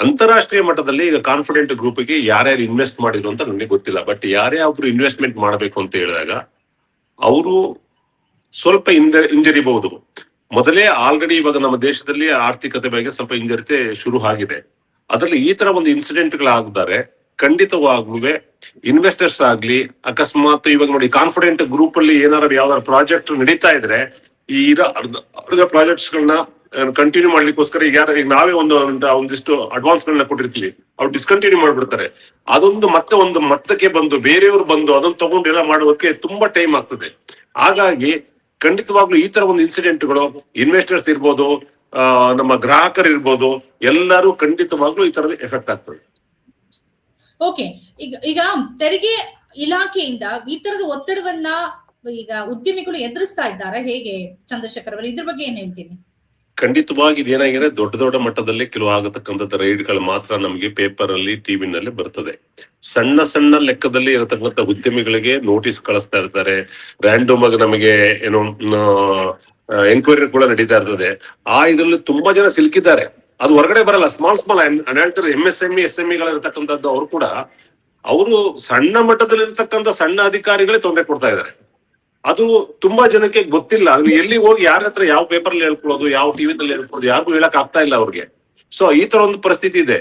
ಅಂತಾರಾಷ್ಟ್ರೀಯ ಮಟ್ಟದಲ್ಲಿ ಈಗ ಕಾನ್ಫಿಡೆಂಟ್ ಗ್ರೂಪ್ಗೆ ಯಾರ್ಯಾರು ಇನ್ವೆಸ್ಟ್ ಮಾಡಿದ್ರು ಅಂತ ನನಗೆ ಗೊತ್ತಿಲ್ಲ. ಬಟ್ ಯಾರೇ ಒಬ್ರು ಇನ್ವೆಸ್ಟ್ಮೆಂಟ್ ಮಾಡಬೇಕು ಅಂತ ಹೇಳಿದಾಗ ಅವರು ಸ್ವಲ್ಪ ಹಿಂದೆ, ಹಿಂಜರಿಬಹುದು. ಮೊದಲೇ ಆಲ್ರೆಡಿ ಇವಾಗ ನಮ್ಮ ದೇಶದಲ್ಲಿ ಆರ್ಥಿಕತೆ ಬಗ್ಗೆ ಸ್ವಲ್ಪ ಹಿಂಜರಿತೆ ಶುರು ಆಗಿದೆ. ಅದರಲ್ಲಿ ಈ ತರ ಒಂದು ಇನ್ಸಿಡೆಂಟ್ ಗಳಾಗಿದ್ದಾರೆ ಖಂಡಿತವಾಗ್ಲೂ ಇನ್ವೆಸ್ಟರ್ಸ್ ಆಗ್ಲಿ, ಅಕಸ್ಮಾತ್ ಇವಾಗ ನೋಡಿ ಕಾನ್ಫಿಡೆಂಟ್ ಗ್ರೂಪ್ ಅಲ್ಲಿ ಏನಾದ್ರು ಯಾವ್ದಾದ್ರು ಪ್ರಾಜೆಕ್ಟ್ ನಡೀತಾ ಇದ್ರೆ ಈ ಅರ್ಧ ಅರ್ಧ ಪ್ರಾಜೆಕ್ಟ್ಸ್ ಗಳನ್ನ ಕಂಟಿನ್ಯೂ ಮಾಡ್ಲಿಕ್ಕೋಸ್ಕರ ಈಗ ಯಾರು ನಾವೇ ಒಂದು, ಒಂದು- ಒಂದಿಷ್ಟು ಅಡ್ವಾನ್ಸ್ ಗಳನ್ನ ಕೊಟ್ಟಿರ್ತೀವಿ. ಅವ್ರು ಡಿಸ್ಕಂಟಿನ್ಯೂ ಮಾಡ್ಬಿಡ್ತಾರೆ. ಅದೊಂದು ಮತ್ತೆ ಒಂದು ಮತ್ತಕ್ಕೆ ಬಂದು, ಬೇರೆಯವರು ಬಂದು ಅದನ್ನ ತಗೊಂಡು ಎಲ್ಲ ಮಾಡೋದಕ್ಕೆ ತುಂಬಾ ಟೈಮ್ ಆಗ್ತದೆ. ಹಾಗಾಗಿ ಖಂಡಿತವಾಗ್ಲೂ ಈ ತರ ಒಂದು ಇನ್ಸಿಡೆಂಟ್ಗಳು ಇನ್ವೆಸ್ಟರ್ಸ್ ಇರ್ಬೋದು ನಮ್ಮ ಗ್ರಾಹಕರು ಇರ್ಬೋದು ಎಲ್ಲರೂ ಖಂಡಿತವಾಗ್ಲೂ ಈ ತರದ ಎಫೆಕ್ಟ್ ಆಗ್ತದೆ. ಓಕೆ ಈಗ ಈಗ ತೆರಿಗೆ ಇಲಾಖೆಯಿಂದ ಈ ತರದ ಒತ್ತಡವನ್ನ ಈಗ ಉದ್ಯಮಿಗಳು ಎದುರಿಸ್ತಾ ಇದ್ದಾರೆ. ಹೇಗೆ ಚಂದ್ರಶೇಖರ್ ಅವರು? ಇದ್ರ ಬಗ್ಗೆ ಏನ್ ಹೇಳ್ತೀನಿ ಖಂಡಿತವಾಗಿ ಇದೇನಾಗಿದೆ ದೊಡ್ಡ ದೊಡ್ಡ ಮಟ್ಟದಲ್ಲಿ ಕೆಲವು ಆಗತಕ್ಕಂಥದ್ದು ರೈಡ್ಗಳು ಮಾತ್ರ ನಮಗೆ ಪೇಪರ್ ಅಲ್ಲಿ ಟಿವಿನಲ್ಲಿ ಬರ್ತದೆ. ಸಣ್ಣ ಸಣ್ಣ ಲೆಕ್ಕದಲ್ಲಿ ಇರತಕ್ಕಂಥ ಉದ್ಯಮಿಗಳಿಗೆ ನೋಟಿಸ್ ಕಳಿಸ್ತಾ ಇರ್ತಾರೆ. ರ್ಯಾಂಡಮ್ ಆಗಿ ನಮಗೆ ಏನು ಎನ್ಕ್ವೈರಿ ಕೂಡ ನಡೀತಾ ಇರ್ತದೆ. ಆ, ಇದರಲ್ಲಿ ತುಂಬಾ ಜನ ಸಿಲುಕಿದ್ದಾರೆ. ಅದು ಹೊರಗಡೆ ಬರಲ್ಲ. Small small ಅನಾಲ್ಟರ್ M S M S M ಇರ್ತಕ್ಕಂಥದ್ದು ಅವರು ಕೂಡ, ಅವರು ಸಣ್ಣ ಮಟ್ಟದಲ್ಲಿ ಇರತಕ್ಕಂತ ಸಣ್ಣ ಅಧಿಕಾರಿಗಳೇ ತೊಂದರೆ ಕೊಡ್ತಾ ಇದ್ದಾರೆ. ಅದು ತುಂಬಾ ಜನಕ್ಕೆ ಗೊತ್ತಿಲ್ಲ. ಅದನ್ನ ಎಲ್ಲಿ ಹೋಗಿ ಯಾರ ಹತ್ರ ಯಾವ ಪೇಪರ್ ಅಲ್ಲಿ ಹೇಳ್ಕೊಳ್ಳೋದು, ಯಾವ ಟಿವಿನಲ್ಲಿ ಹೇಳ್ಕೊಳ್ಳೋದು, ಯಾರಿಗೂ ಹೇಳಕ್ ಆಗ್ತಾ ಇಲ್ಲ ಅವ್ರಿಗೆ. ಸೊ ಈ ತರ ಒಂದು ಪರಿಸ್ಥಿತಿ ಇದೆ.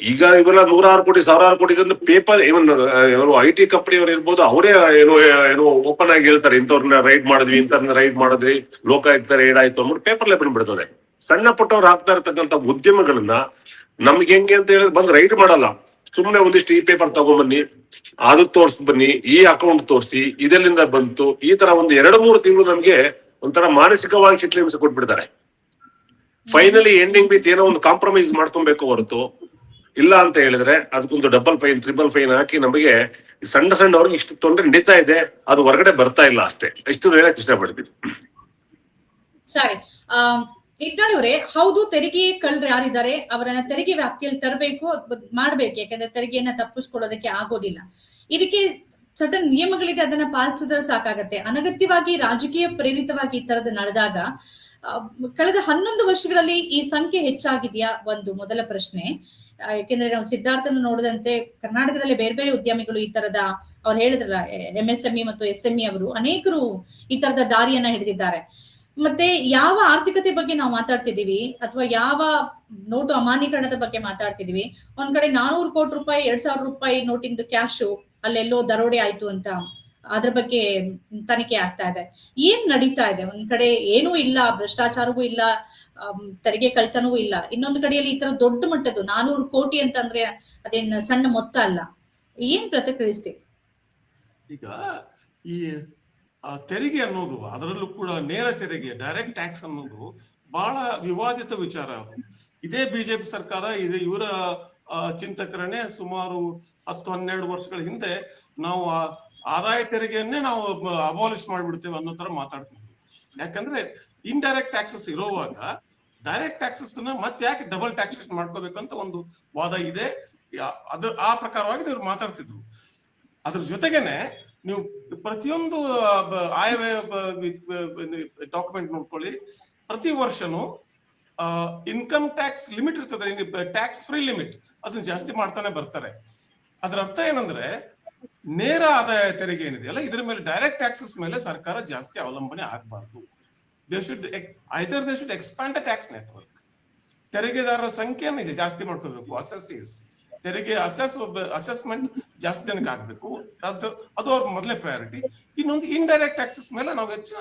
ಈಗ ಇವೆಲ್ಲ ನೂರಾರು ಕೋಟಿ, ಸಾವಿರಾರು ಕೋಟಿ ಪೇಪರ್ ಇವನ್ ಐ ಟಿ ಕಂಪ್ನಿಯವರು ಇರ್ಬೋದು, ಅವರೇ ಏನೋ ಏನು ಓಪನ್ ಆಗಿ ಹೇಳ್ತಾರೆ. ಇಂಥವ್ರನ್ನ ರೈಡ್ ಮಾಡಿದ್ವಿ, ಇಂಥವ್ರನ್ನ ರೈಡ್ ಮಾಡಿದ್ವಿ, ಲೋಕಾಯುಕ್ತ ರೈಡ್ ಆಯ್ತು ಅಂದ್ಬಿಟ್ಟು ಪೇಪರ್ಲೆ ಬಂದ್ಬಿಡ್ತದೆ. ಸಣ್ಣ ಪುಟ್ಟವ್ರು ಹಾಕ್ತಾ ಇರ್ತಕ್ಕಂಥ ಉದ್ಯಮಗಳನ್ನ ನಮ್ಗೆ ಹೆಂಗೆ ಅಂತ ಹೇಳಿದ್ರೆ ಬಂದ್ ರೈಡ್ ಮಾಡಲ್ಲ. ಸುಮ್ನೆ ಒಂದಿಷ್ಟು ಈ ಪೇಪರ್ ತಗೊಂಬನ್ನಿ, ಅದು ತೋರ್ಸ್ ಬನ್ನಿ ಈ ಅಕೌಂಟ್ ತೋರಿಸಿ ಇದೆಲ್ಲಿಂದ ಬಂತು, ಈ ತರ ಒಂದು ಎರಡು ಮೂರು ತಿಂಗಳು ನಮ್ಗೆ ಒಂಥರ ಮಾನಸಿಕವಾಗಿ ಚಿತ್ರಹಿಂಸೆ ಕೊಟ್ಬಿಡ್ತಾರೆ. ಫೈನಲಿ ಎಂಡಿಂಗ್ ಬಿತ್ ಏನೋ ಒಂದು ಕಾಂಪ್ರಮೈಸ್ ಮಾಡ್ಕೊಬೇಕು ಹೊರತು, ಇಲ್ಲ ಅಂತ ಹೇಳಿದ್ರೆ ಅದಕ್ಕೊಂದು ಡಬಲ್ ಫೈನ್ ಟ್ರಿಬಲ್ ಫೈನ್ ಹಾಕಿ ನಮಗೆ ಸಣ್ಣ ಸಣ್ಣ ಅವ್ರಿಗೆ ಇಷ್ಟು ತೊಂದರೆ ನಡೀತಾ ಇದೆ, ಅದು ಹೊರಗಡೆ ಬರ್ತಾ ಇಲ್ಲ ಅಷ್ಟೇ. ಇಷ್ಟು ಹೇಳಕ್ ಇಷ್ಟಪಡ್ತೀನಿ. ಅವರೇ ಹೌದು, ತೆರಿಗೆ ಕಳ್ಳರು ಯಾರಿದ್ದಾರೆ, ಅವರನ್ನ ತೆರಿಗೆ ವ್ಯಾಪ್ತಿಯಲ್ಲಿ ತರಬೇಕು, ಮಾಡ್ಬೇಕು, ಯಾಕಂದ್ರೆ ತೆರಿಗೆಯನ್ನ ತಪ್ಪಿಸ್ಕೊಳ್ಳೋದಕ್ಕೆ ಆಗೋದಿಲ್ಲ. ಇದಕ್ಕೆ ಸಡನ್ ನಿಯಮಗಳಿದೆ, ಅದನ್ನ ಪಾಲಿಸಿದ್ರೆ ಸಾಕಾಗತ್ತೆ. ಅನಗತ್ಯವಾಗಿ ರಾಜಕೀಯ ಪ್ರೇರಿತವಾಗಿ ಈ ತರದ ನಡೆದಾಗ ಕಳೆದ ಹನ್ನೊಂದು ವರ್ಷಗಳಲ್ಲಿ ಈ ಸಂಖ್ಯೆ ಹೆಚ್ಚಾಗಿದೆಯಾ? ಒಂದು ಮೊದಲ ಪ್ರಶ್ನೆ. ಯಾಕೆಂದ್ರೆ ನಾವು ಸಿದ್ಧಾರ್ಥನ ನೋಡಿದಂತೆ ಕರ್ನಾಟಕದಲ್ಲಿ ಬೇರೆ ಬೇರೆ ಉದ್ಯಮಿಗಳು ಈ ತರದ, ಅವ್ರು ಹೇಳಿದ್ರಲ್ಲ, ಎಂ ಎಸ್ ಎಂಇ ಮತ್ತು ಎಸ್ ಎಂಇ ಅವರು, ಅನೇಕರು ಈ ತರದ ದಾರಿಯನ್ನ ಹಿಡಿದಿದ್ದಾರೆ. ಮತ್ತೆ ಯಾವ ಆರ್ಥಿಕತೆ ಬಗ್ಗೆ ನಾವು ಮಾತಾಡ್ತಿದೀವಿ ಅಥವಾ ಯಾವ ನೋಟು ಅಮಾನ್ಯೀಕರಣದ ಬಗ್ಗೆ ಮಾತಾಡ್ತಿದೀವಿ ಒಂದ್ ಕಡೆ ನಾನೂರು ಕೋಟಿ ರೂಪಾಯಿ, ಎರಡ್ ಸಾವಿರ ರೂಪಾಯಿ ನೋಟಿಂದು ಕ್ಯಾಶು ಅಲ್ಲೆಲ್ಲೋ ದರೋಡೆ ಆಯ್ತು ಅಂತ ಅದ್ರ ಬಗ್ಗೆ ತನಿಖೆ ಆಗ್ತಾ ಇದೆ. ಏನ್ ನಡೀತಾ ಇದೆ? ಒಂದ್ ಕಡೆ ಏನೂ ಇಲ್ಲ, ಭ್ರಷ್ಟಾಚಾರವೂ ಇಲ್ಲ ತೆರಿಗೆ ಕಳ್ತನವೂ ಇಲ್ಲ. ಇನ್ನೊಂದು ಕಡೆಯಲ್ಲಿ ಈ ತರ ದೊಡ್ಡ ಮಟ್ಟದ್ದು ನಾನೂರು ಕೋಟಿ ಅಂತಂದ್ರೆ ಅದೇನ್ ಸಣ್ಣ ಮೊತ್ತ ಅಲ್ಲ. ಏನ್ ಪ್ರತಿಕ್ರಿಯಿಸ್ತೀವಿ ಈಗ ಈ ತೆರಿಗೆ ಅನ್ನೋದು ಅದರಲ್ಲೂ ಕೂಡ ನೇರ ತೆರಿಗೆ ಡೈರೆಕ್ಟ್ ಟ್ಯಾಕ್ಸ್ ಅನ್ನೋದು ಬಹಳ ವಿವಾದಿತ ವಿಚಾರ ಅದು. ಇದೇ ಬಿಜೆಪಿ ಸರ್ಕಾರ, ಇದೆ ಇವರ ಚಿಂತಕರನೇ ಸುಮಾರು ಹತ್ತು, ಹನ್ನೆರಡು ವರ್ಷಗಳ ಹಿಂದೆ ನಾವು ಆದಾಯ ತೆರಿಗೆಯನ್ನೇ ನಾವು ಅಬಾಲಿಷ್ ಮಾಡಿಬಿಡ್ತೇವೆ ಅನ್ನೋ ತರ ಮಾತಾಡ್ತಿದ್ವಿ ಯಾಕಂದ್ರೆ ಇಂಡೈರೆಕ್ಟ್ ಟ್ಯಾಕ್ಸಸ್ ಇರೋವಾಗ ಡೈರೆಕ್ಟ್ ಟ್ಯಾಕ್ಸಸ್ನ ಮತ್ತೆ ಯಾಕೆ ಡಬಲ್ ಟ್ಯಾಕ್ಸೇಷನ್ ಮಾಡ್ಕೋಬೇಕಂತ ಒಂದು ವಾದ ಇದೆ. ಅದ್ರ, ಆ ಪ್ರಕಾರವಾಗಿ ನೀವು ಮಾತಾಡ್ತಿದ್ರು. ಅದ್ರ ಜೊತೆಗೇನೆ ನೀವು ಪ್ರತಿಯೊಂದು ಆಯವ್ಯಯ ಡಾಕ್ಯುಮೆಂಟ್ ನೋಡ್ಕೊಳ್ಳಿ. ಪ್ರತಿ ವರ್ಷನೂ ಇನ್ಕಮ್ ಟ್ಯಾಕ್ಸ್ ಲಿಮಿಟ್ ಇರ್ತದೆ. ಟ್ಯಾಕ್ಸ್ ಫ್ರೀ ಲಿಮಿಟ್ ಅದನ್ನ ಜಾಸ್ತಿ ಮಾಡ್ತಾನೆ ಬರ್ತಾರೆ. ಅದರ ಅರ್ಥ ಏನಂದ್ರೆ, ನೇರ ಆದಾಯ ತೆರಿಗೆ ಏನಿದೆಯಲ್ಲ ಇದ್ರ ಮೇಲೆ ಡೈರೆಕ್ಟ್ ಟ್ಯಾಕ್ಸಸ್ ಮೇಲೆ ಸರ್ಕಾರ ಜಾಸ್ತಿ ಅವಲಂಬನೆ ಆಗಬಾರ್ದು. They should either they should expand tax network ತೆರಿಗೆದಾರರ ಸಂಖ್ಯೆಯನ್ನು ಜಾಸ್ತಿ ಮಾಡ್ಕೋಬೇಕು. ಅಸೆಸೀಸ್ ತೆರಿಗೆ ಅಸೆಸ್ ಅಸೆಸ್ಮೆಂಟ್ ಜಾಸ್ತಿ ಜನಕ್ಕೆ ಆಗ್ಬೇಕು. ಅದು ಅದು ಅವ್ರ ಮೊದಲೇ ಪ್ರಯಾರಿಟಿ ಇನ್ನೊಂದು ಇಂಡೈರೆಕ್ಟ್ ಟ್ಯಾಕ್ಸಸ್ ಮೇಲೆ ನಾವು ಹೆಚ್ಚಿನ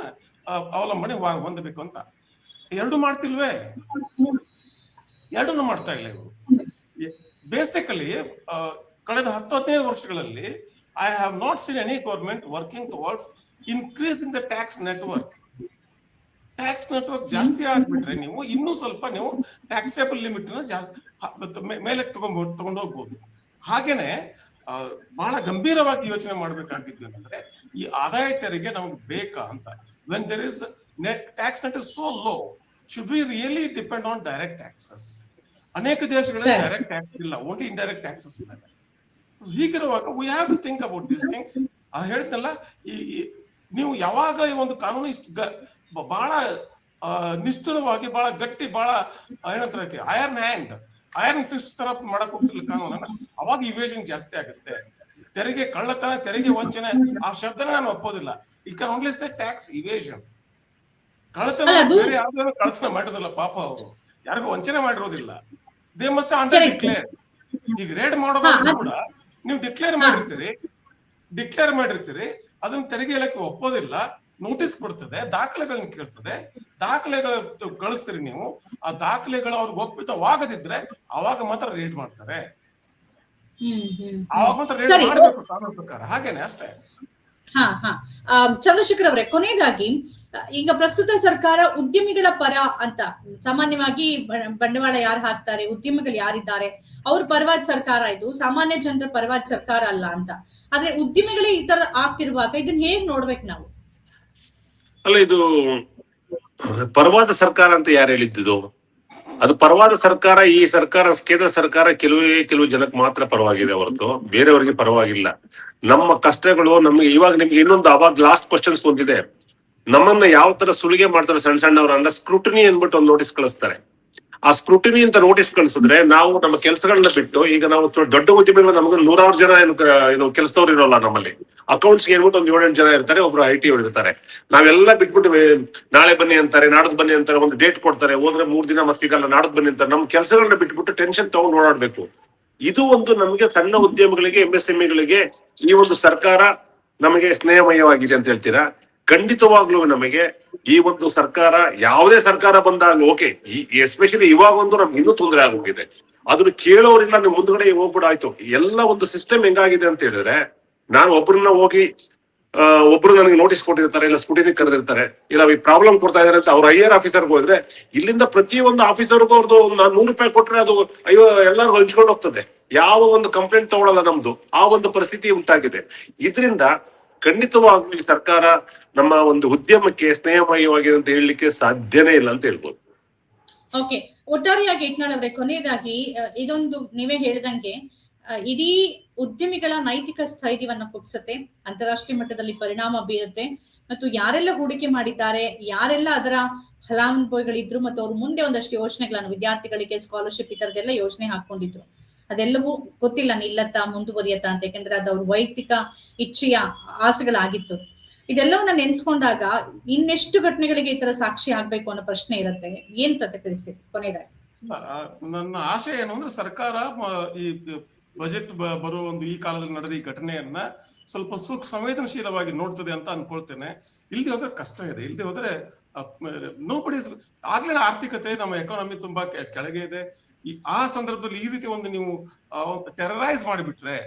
ಅವಲಂಬನೆ ಹೊಂದಬೇಕು ಅಂತ. ಎರಡು ಮಾಡ್ತಿಲ್ವೇ? ಎರಡನ್ನು ಮಾಡ್ತಾ ಇಲ್ಲ ಇವರು. ಬೇಸಿಕಲಿ ಕಳೆದ ಹತ್ತು, ಹದಿನೈದು ವರ್ಷಗಳಲ್ಲಿ I have not seen any government working towards increasing the tax network tax network ಜಾಸ್ತಿ ಆಗ್ಬಿಟ್ರೆ ನೀವು ಇನ್ನೂ ಸ್ವಲ್ಪ ನೀವು ಟ್ಯಾಕ್ಸೇಬಲ್ ಲಿಮಿಟ್ನ ಮೇಲೆ ತಗೊಂಡ್ ತಗೊಂಡು ಹೋಗ್ಬೋದು ಹಾಗೇನೆ ಬಹಳ ಗಂಭೀರವಾಗಿ ಯೋಚನೆ ಮಾಡಬೇಕಾಗಿದ್ದು ಏನಂದ್ರೆ ಈ ಆದಾಯ ತೆರಿಗೆ ನಮಗೆ ಬೇಕಾ ಅಂತ. When there is net tax net is so low should be really depend on direct taxes ಅನೇಕ ದೇಶಗಳಲ್ಲಿ ಡೈರೆಕ್ಟ್ ಟ್ಯಾಕ್ಸ್ ಇಲ್ಲ ಓನ್ಲಿ ಇಂಡೈರೆಕ್ಟ್ ಟ್ಯಾಕ್ಸಸ್ ಇದ್ದಾವೆ. ಹೀಗಿರುವಾಗ we have to think about these things ಆ ಹೇಳಿದ್ನಲ್ಲ ಈ ನೀವು ಯಾವಾಗ ಈ ಒಂದು ಕಾನೂನು ಇಷ್ಟು ಬಹಳ ನಿಶ್ಚಲವಾಗಿ ಬಹಳ ಗಟ್ಟಿ ಬಹಳ ಏನಂತಾರೆ ಐರನ್ ಹ್ಯಾಂಡ್ ಐರನ್ ಫಿಸ್ಟ್ ತರ ಮಾಡಕ್ ಹೋಗ್ತಿಲ್ಲ ಕಾನೂನನ್ನ. ಅವಾಗ ಇವೇಷನ್ ಜಾಸ್ತಿ ಆಗುತ್ತೆ. ತೆರಿಗೆ ಕಳ್ಳತನ ತೆರಿಗೆ ವಂಚನೆ ಆ ಶಬ್ದನ ನಾನು ಒಪ್ಪೋದಿಲ್ಲ. ಈ ಕನ್ ಓನ್ಲಿ ಸೆ ಟ್ಯಾಕ್ಸ್ ಇವೇಷನ್ ಕಳ್ಳತನ ಬೇರೆ ಯಾವ್ದಾದ್ರು ಕಳ್ಳತನ ಮಾಡಿರೋದಿಲ್ಲ ಪಾಪ ಅವರು. ಯಾರಿಗೂ ವಂಚನೆ ಮಾಡಿರೋದಿಲ್ಲ. ದೇ ಮಸ್ಟ್ ಅಂಡರ್ ಡಿಕ್ಲೇರ್ ಈಗ ರೇಡ್ ಮಾಡೋದಾದ್ರೂ ಕೂಡ ನೀವು ಡಿಕ್ಲೇರ್ ಮಾಡಿರ್ತೀರಿ. ಡಿಕ್ಲೇರ್ ಮಾಡಿರ್ತೀರಿ. ಅದನ್ನ ತೆರಿಗೆ ಇಲಾಖೆ ಒಪ್ಪೋದಿಲ್ಲ. ನೋಟಿಸ್ ಕೊಡ್ತದೆ ದಾಖಲೆಗಳನ್ನ ಕೇಳ್ತದೆ. ದಾಖಲೆಗಳ ಕಳಿಸ್ತೀರಿ ನೀವು. ಆ ದಾಖಲೆಗಳು ಅವ್ರಿಗೆ ಒಪ್ಪಿತವಾಗದಿದ್ರೆ ಅವಾಗ ಮಾತ್ರ ರೇಡ್ ಮಾಡ್ತಾರೆ. ಅವಾಗ ಮಾತ್ರ ರೇಡ್. ಮಾಡಬೇಕು ಕಾನೂನು ಪ್ರಕಾರ. ಹಾಗೇನೆ ಅಷ್ಟೇ. ಹಾ ಹಾ. ಚಂದ್ರಶೇಖರ್ ಅವರೇ ಕೊನೆಗಾಗಿ ಈಗ ಪ್ರಸ್ತುತ ಸರ್ಕಾರ ಉದ್ಯಮಿಗಳ ಪರ ಅಂತ ಸಾಮಾನ್ಯವಾಗಿ ಬಂಡವಾಳ ಯಾರು ಹಾಕ್ತಾರೆ ಉದ್ಯಮಿಗಳು ಯಾರಿದ್ದಾರೆ ಅವ್ರ ಪರವಾದ ಸರ್ಕಾರ ಇದು ಸಾಮಾನ್ಯ ಜನರ ಪರವಾದ ಸರ್ಕಾರ ಅಲ್ಲ ಅಂತ. ಆದ್ರೆ ಉದ್ಯಮಿಗಳೇ ಈ ತರ ಆಗ್ತಿರುವಾಗ ಇದನ್ನ ಹೇಗ್ ನೋಡ್ಬೇಕು ನಾವು? ಅಲ್ಲ, ಇದು ಪರವಾದ ಸರ್ಕಾರ ಅಂತ ಯಾರು ಹೇಳಿದ್ದು ಅದು ಪರವಾದ ಸರ್ಕಾರ, ಈ ಸರ್ಕಾರ, ಕೇಂದ್ರ ಸರ್ಕಾರ ಕೆಲವೇ ಕೆಲವು ಜನಕ್ಕೆ ಮಾತ್ರ ಪರವಾಗಿದೆ ಹೊರತು, ಬೇರೆಯವರಿಗೆ ಪರವಾಗಿಲ್ಲ. ನಮ್ಮ ಕಷ್ಟಗಳು, ನಮ್ಗೆ ಇವಾಗ ನಿಮ್ಗೆ ಇನ್ನೊಂದು ಅವಾಗ ಲಾಸ್ಟ್ ಕ್ವಶನ್ಸ್ ಬಂದಿದೆ. ನಮ್ಮನ್ನ ಯಾವ ತರ ಸುಲಿಗೆ ಮಾಡ್ತಾರೆ ಸಣ್ಣ ಸಣ್ಣವರನ್ನ ಸ್ಕ್ರೂಟಿನಿ ಅಂದ್ಬಿಟ್ಟು ಒಂದು ನೋಟಿಸ್ ಕಳಿಸ್ತಾರೆ. ಆ ಸ್ಕ್ರೂಟಿನಿ ಅಂತ ನೋಟಿಸ್ ಕಳಿಸಿದ್ರೆ ನಾವು ನಮ್ಮ ಕೆಲಸಗಳನ್ನ ಬಿಟ್ಟು ಈಗ ನಾವು ದೊಡ್ಡ ಉದ್ಯಮಿಗಳು ನಮಗೆ ನೂರಾರು ಜನ ಏನು ಏನು ಕೆಲಸದವ್ರು ಇರೋಲ್ಲ ನಮ್ಮಲ್ಲಿ. ಅಕೌಂಟ್ಸ್ ಹೇಳ್ಬಿಟ್ಟು ಒಂದು ಏಳೆಂಟು ಜನ ಇರ್ತಾರೆ, ಒಬ್ರು ಐ ಟಿ ಇರ್ತಾರೆ. ನಾವೆಲ್ಲ ಬಿಟ್ಬಿಟ್ಟು ನಾಳೆ ಬನ್ನಿ ಅಂತಾರೆ, ನಾಡದ್ ಬನ್ನಿ ಅಂತಾರೆ, ಒಂದು ಡೇಟ್ ಕೊಡ್ತಾರೆ, ಹೋದ್ರೆ ಮೂರ್ ದಿನ ಮತ್ತೆ ಸಿಗಲ್ಲ, ನಾಡದ್ ಬನ್ನಿ ಅಂತಾರೆ. ನಮ್ಮ ಕೆಲಸಗಳನ್ನ ಬಿಟ್ಬಿಟ್ಟು ಟೆನ್ಷನ್ ತಗೊಂಡು ಓಡಾಡ್ಬೇಕು. ಇದು ಒಂದು ನಮಗೆ ಸಣ್ಣ ಉದ್ಯಮಗಳಿಗೆ ಎಂ ಎಸ್ ಎಂಇಗಳಿಗೆ ಈ ಒಂದು ಸರ್ಕಾರ ನಮಗೆ ಸ್ನೇಹಮಯವಾಗಿದೆ ಅಂತ ಹೇಳ್ತೀರಾ? ಖಂಡಿತವಾಗ್ಲೂ ನಮಗೆ ಈ ಒಂದು ಸರ್ಕಾರ ಯಾವುದೇ ಸರ್ಕಾರ ಬಂದಾಗ ಓಕೆ ಎಸ್ಪೆಷಲಿ ಇವಾಗ ಒಂದು ನಮ್ಗೆ ಇನ್ನೂ ತೊಂದರೆ ಆಗೋಗಿದೆ. ಅದನ್ನ ಕೇಳೋರಿಲ್ಲ ನೀವು ಮುಂದ್ಗಡೆ ಹೋಗ್ಬಿಡಾಯ್ತು ಎಲ್ಲ ಒಂದು ಸಿಸ್ಟಮ್ ಹೆಂಗಾಗಿದೆ ಅಂತ ಹೇಳಿದ್ರೆ, ನಾನು ಒಬ್ರನ್ನ ಹೋಗಿ ಒಬ್ರು ನನಗೆ ನೋಟಿಸ್ ಕೊಟ್ಟಿರ್ತಾರೆ, ಇಲ್ಲ ಸ್ಕೂಟಿಗೆ ಕರೆದಿರ್ತಾರೆ, ಇಲ್ಲ ಈ ಪ್ರಾಬ್ಲಮ್ ಕೊಡ್ತಾ ಇದಾರೆ ಅಂತ ಅವ್ರ ಹೈಯರ್ ಆಫೀಸರ್ ಹೋದ್ರೆ, ಇಲ್ಲಿಂದ ಪ್ರತಿಯೊಂದು ಆಫೀಸರ್ಗೂ ಅವ್ರದ್ದು ಒಂದು ನೂರು ರೂಪಾಯಿ ಕೊಟ್ರೆ ಅದು ಅಯ್ಯೋ, ಎಲ್ಲರಿಗೂ ಹಂಚ್ಕೊಂಡು ಹೋಗ್ತದೆ. ಯಾವ ಒಂದು ಕಂಪ್ಲೇಂಟ್ ತಗೊಳಲ್ಲ ನಮ್ದು. ಆ ಒಂದು ಪರಿಸ್ಥಿತಿ ಉಂಟಾಗಿದೆ. ಇದರಿಂದ ಖಂಡಿತವಾಗ್ಲೂ ಈ ಸರ್ಕಾರ ನಮ್ಮ ಒಂದು ಉದ್ಯಮಕ್ಕೆ ಸ್ನೇಹಮಯವಾಗಿದೆ ಅಂತ ಹೇಳಲಿಕ್ಕೆ ಸಾಧ್ಯನೇ ಇಲ್ಲ ಅಂತ ಹೇಳ್ಬೋದು. ಓಕೆ, ಒಟ್ಟಾರೆಯಾಗಿ ಇಟ್ನಾಳ್ ಅವರೇ ಕೊನೆಯದಾಗಿ ಇದೊಂದು ನೀವೇ ಹೇಳಿದಂಗೆ ಇಡೀ ಉದ್ಯಮಿಗಳ ನೈತಿಕ ಸ್ಥೈರ್ಯವನ್ನ ಕುಗ್ಸುತ್ತೆ, ಅಂತಾರಾಷ್ಟ್ರೀಯ ಮಟ್ಟದಲ್ಲಿ ಪರಿಣಾಮ ಬೀರುತ್ತೆ, ಮತ್ತು ಯಾರೆಲ್ಲ ಹೂಡಿಕೆ ಮಾಡಿದ್ದಾರೆ, ಯಾರೆಲ್ಲ ಅದರ ಫಲಾನುಭವಿಗಳಿದ್ರು, ಮತ್ತು ಅವ್ರ ಮುಂದೆ ಒಂದಷ್ಟು ಯೋಜನೆಗಳನ್ನು, ವಿದ್ಯಾರ್ಥಿಗಳಿಗೆ ಸ್ಕಾಲರ್ಶಿಪ್ ಈ ತರದೆಲ್ಲ ಯೋಜನೆ ಹಾಕೊಂಡಿದ್ರು ಅದೆಲ್ಲವೂ ಗೊತ್ತಿಲ್ಲ ನಿಲ್ಲತ್ತಾ, ಮುಂದುವರಿಯತ್ತಾ ಅಂತ. ಯಾಕಂದ್ರೆ ಅದು ಅವ್ರ ವೈಯಕ್ತಿಕ ಇಚ್ಛೆಯ ಆಸೆಗಳಾಗಿತ್ತು. ಇದೆಲ್ಲವನ್ನ ನೆನ್ಸ್ಕೊಂಡಾಗ ಇನ್ನೆಷ್ಟು ಘಟನೆಗಳಿಗೆ ಈ ತರ ಸಾಕ್ಷಿ ಆಗ್ಬೇಕು ಅನ್ನೋ ಪ್ರಶ್ನೆ ಇರುತ್ತೆ. ಏನ್ ಪ್ರತಿಕ್ರಿಯಿಸ್ತೀವಿ ಕೊನೆಯದಾಗಿ? ನನ್ನ ಆಶೆ ಏನು ಅಂದ್ರೆ ಸರ್ಕಾರ ಈ ಬಜೆಟ್ ಬರುವ ಒಂದು ಈ ಕಾಲದಲ್ಲಿ ನಡೆದ ಈ ಘಟನೆಯನ್ನ ಸ್ವಲ್ಪ ಸೂಕ್ ಸಂವೇದನಶೀಲವಾಗಿ ನೋಡ್ತದೆ ಅಂತ ಅನ್ಕೊಳ್ತೇನೆ. ಇಲ್ದೆ ಹೋದ್ರೆ ಕಷ್ಟ ಇದೆ. ಇಲ್ದೆ ಹೋದ್ರೆ ನೋ ಬಡೀಸ್ ಆಗ್ಲೇ ಆರ್ಥಿಕತೆ ನಮ್ಮ ಎಕಾನಮಿ ತುಂಬಾ ಕೆಳಗೆ ಇದೆ. ಈ ಆ ಸಂದರ್ಭದಲ್ಲಿ ಈ ರೀತಿ ಒಂದು ನೀವು ಟೆರರೈಸ್ ಮಾಡಿಬಿಟ್ರೆ,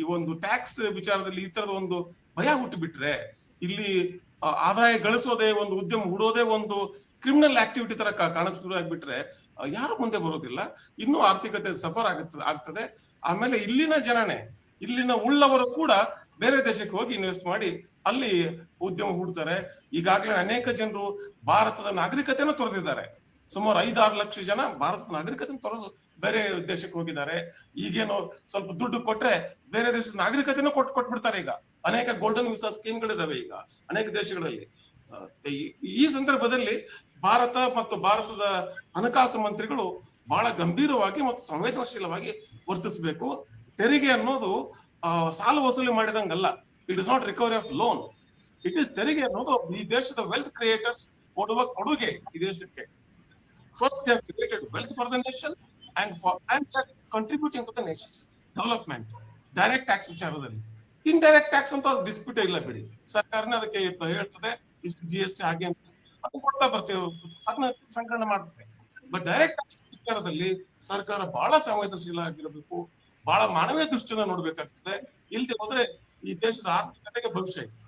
ಈ ಒಂದು ಟ್ಯಾಕ್ಸ್ ವಿಚಾರದಲ್ಲಿ ಈ ತರದ ಒಂದು ಭಯ ಹುಟ್ಟುಬಿಟ್ರೆ, ಇಲ್ಲಿ ಆದಾಯ ಗಳಿಸೋದೇ ಒಂದು, ಉದ್ಯಮ ಹೂಡೋದೇ ಒಂದು ಕ್ರಿಮಿನಲ್ ಆಕ್ಟಿವಿಟಿ ತರ ಕಾಣಕ್ ಶುರು ಆಗ್ಬಿಟ್ರೆ ಯಾರು ಮುಂದೆ ಬರೋದಿಲ್ಲ. ಇನ್ನೂ ಆರ್ಥಿಕತೆ ಸಫರ್ ಆಗುತ್ತದೆ ಆಗ್ತದೆ. ಆಮೇಲೆ ಇಲ್ಲಿನ ಜನನೇ, ಇಲ್ಲಿನ ಉಳ್ಳವರು ಕೂಡ ಬೇರೆ ದೇಶಕ್ಕೆ ಹೋಗಿ ಇನ್ವೆಸ್ಟ್ ಮಾಡಿ ಅಲ್ಲಿ ಉದ್ಯಮ ಹೂಡ್ತಾರೆ. ಈಗಾಗಲೇ ಅನೇಕ ಜನರು ಭಾರತದ ನಾಗರಿಕತೆಯನ್ನು ತೊರೆದಿದ್ದಾರೆ. ಸುಮಾರು ಐದಾರು ಲಕ್ಷ ಜನ ಭಾರತದ ನಾಗರಿಕತೆ ತೊರೆದು ಬೇರೆ ದೇಶಕ್ಕೆ ಹೋಗಿದ್ದಾರೆ. ಈಗೇನೋ ಸ್ವಲ್ಪ ದುಡ್ಡು ಕೊಟ್ರೆ ಬೇರೆ ದೇಶದ ನಾಗರಿಕತೆನೂ ಕೊಟ್ಟು ಕೊಟ್ಬಿಡ್ತಾರೆ ಈಗ. ಅನೇಕ ಗೋಲ್ಡನ್ ವಿಸಾ ಸ್ಕೀಮ್ಗಳಿದಾವೆ ಈಗ, ಅನೇಕ ದೇಶಗಳಲ್ಲಿ. ಈ ಸಂದರ್ಭದಲ್ಲಿ ಭಾರತ ಮತ್ತು ಭಾರತದ ಹಣಕಾಸು ಮಂತ್ರಿಗಳು ಬಹಳ ಗಂಭೀರವಾಗಿ ಮತ್ತು ಸಂವೇದನಶೀಲವಾಗಿ ವರ್ತಿಸಬೇಕು. ತೆರಿಗೆ ಅನ್ನೋದು ಸಾಲ ವಸೂಲಿ ಮಾಡಿದಂಗಲ್ಲ. It is not recovery of loan it is ತೆರಿಗೆ ಅನ್ನೋದು ಈ ದೇಶದ ವೆಲ್ತ್ ಕ್ರಿಯೇಟರ್ಸ್ ಕೊಡುವ ಕೊಡುಗೆ ಈ ದೇಶಕ್ಕೆ. First they created wealth for the nation and for contributing to the nation's development direct tax ವಿಚಾರದಲ್ಲಿ. ಇನ್ ಡೈರೆಕ್ಟ್ ಟ್ಯಾಕ್ಸ್ ಅಂತ ಡಿಸ್ಪ್ಯೂಟ್ ಇಲ್ಲ ಬಿಡಿ. ಸರ್ಕಾರನೇ ಅದಕ್ಕೆ ಹೇಳ್ತದೆ, ಇಷ್ಟು ಜಿ ಎಸ್ ಟಿ ಹಾಗೆ ಅಂತ. ಅದನ್ನ ಕೊಡ್ತಾ ಬರ್ತೇವೆ. ಅದನ್ನ ಸಂಕಲನ ಮಾಡ್ತದೆ ಬಟ್ ಡೈರೆಕ್ಟ್ ವಿಚಾರದಲ್ಲಿ ಸರ್ಕಾರ ಬಹಳ ಸಂವೇದನಶೀಲ ಆಗಿರಬೇಕು. ಬಹಳ ಮಾನವೀಯ ದೃಷ್ಟಿಯಿಂದ ನೋಡ್ಬೇಕಾಗ್ತದೆ. ಇಲ್ದೆ ಹೋದ್ರೆ ಈ ದೇಶದ ಆರ್ಥಿಕತೆಗೆ ಭವಿಷ್ಯ ಇಲ್ಲ